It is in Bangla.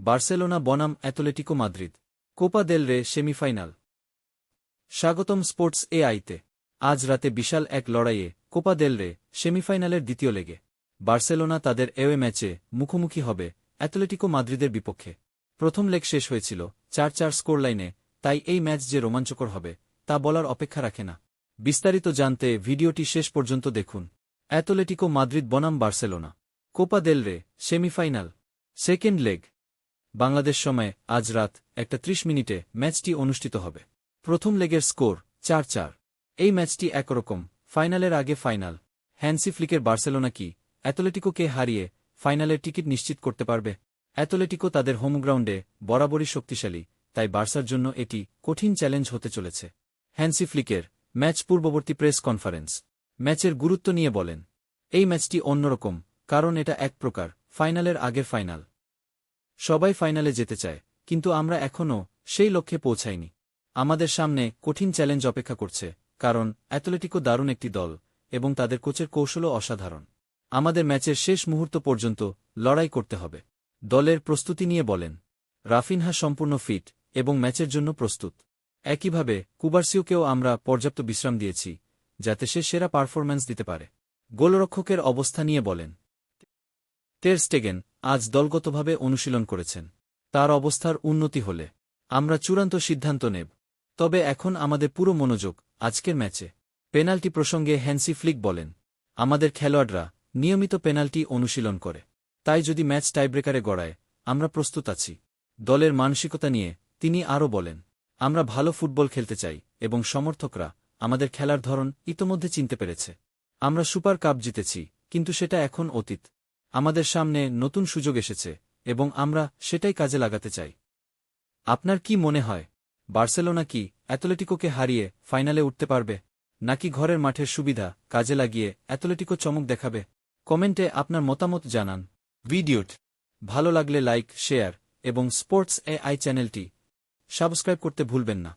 বার্সেলোনা বনাম Atletico Madrid, Copa del Rey semifinal. স্বাগতম স্পোর্টস এ আইতে আজ রাতে বিশাল এক লড়াইয়ে কোপা দেল রে সেমিফাইনালের দ্বিতীয় লেগে। বার্সেলোনা তাদের এওয়ে ম্যাচে মুখোমুখি হবে অ্যাথলেটিকো মাদ্রিদের বিপক্ষে। প্রথম লেগ শেষ হয়েছিল চার চার স্কোর লাইনে তাই এই ম্যাচ যে রোমাঞ্চকর হবে, তা বলার অপেক্ষা রাখে না। বিস্তারিত জানতে ভিডিওটি শেষ পর্যন্ত দেখুন। অ্যাথলেটিকো মাদ্রিদ বনাম Barcelona. Copa del Rey semifinal. Second leg. Bangladesh সময়ে আজ রাত একটা ত্রিশ মিনিটে ম্যাচটি অনুষ্ঠিত হবে। প্রথম লেগের স্কোর চার চার। এই ম্যাচটি একরকম, ফাইনালের আগে ফাইনাল। হ্যান্সি ফ্লিকের বার্সেলোনা কি অ্যাথলেটিকোকে হারিয়ে ফাইনালের টিকিট নিশ্চিত করতে পারবে? অ্যাথলেটিকো তাদের হোম গ্রাউন্ডে বরাবরই শক্তিশালী, তাই বার্সার জন্য এটি কঠিন চ্যালেঞ্জ হতে চলেছে। হ্যান্সি ফ্লিকের ম্যাচ পূর্ববর্তী প্রেস কনফারেন্স। ম্যাচের গুরুত্ব নিয়ে বলেন, এই ম্যাচটি অন্যরকম, কারণ এটা এক প্রকার, ফাইনালের আগের ফাইনাল। সবাই ফাইনালে যেতে চায় কিন্তু আমরা এখনও সেই লক্ষ্যে পৌঁছাইনি আমাদের সামনে কঠিন চ্যালেঞ্জ অপেক্ষা করছে কারণ অ্যাথলেটিকো দারুণ একটি দল এবং তাদের কোচের কৌশলও অসাধারণ আমাদের ম্যাচের শেষ মুহূর্ত পর্যন্ত লড়াই করতে হবে দলের প্রস্তুতি নিয়ে বলেন রাফিনহা সম্পূর্ণ ফিট এবং ম্যাচের জন্য প্রস্তুত একইভাবে কুবার্সিওকেও আমরা পর্যাপ্ত বিশ্রাম দিয়েছি যাতে সে সেরা পারফরম্যান্স দিতে পারে গোলরক্ষকের অবস্থা নিয়ে বলেন টের স্টেগেন আজ দলগতভাবে অনুশীলন করেছেন। তার অবস্থার উন্নতি হলে। আমরা চূড়ান্ত সিদ্ধান্ত নেব। তবে এখন আমাদের পুরো মনোযোগ আজকের ম্যাচে। পেনাল্টি প্রসঙ্গে হ্যান্সি ফ্লিক বলেন, আমাদের খেলোয়াড়রা নিয়মিত পেনাল্টি অনুশীলন করে। তাই যদি ম্যাচ টাইব্রেকারে গড়ায়, আমরা প্রস্তুত আছি। দলের মানসিকতা নিয়ে তিনি আরও বলেন, আমরা ভালো ফুটবল খেলতে চাই এবং সমর্থকরা আমাদের খেলার ধরন ইতোমধ্যে চিনতে পেরেছে। আমরা সুপার কাপ জিতেছি, কিন্তু সেটা এখন অতীত। আমাদের সামনে নতুন সুযোগ এসেছে এবং আমরা সেটাই কাজে লাগাতে চাই। আপনার কি মনে হয়, বার্সেলোনা কি অ্যাথলেটিকোকে হারিয়ে ফাইনালে উঠতে পারবে, নাকি ঘরের মাঠের সুবিধা কাজে লাগিয়ে অ্যাথলেটিকো চমক দেখাবে? কমেন্টে আপনার মতামত জানান। ভিডিওট ভালো লাগলে লাইক, শেয়ার এবং স্পোর্টস এ আই চ্যানেলটি সাবস্ক্রাইব করতে ভুলবেন না।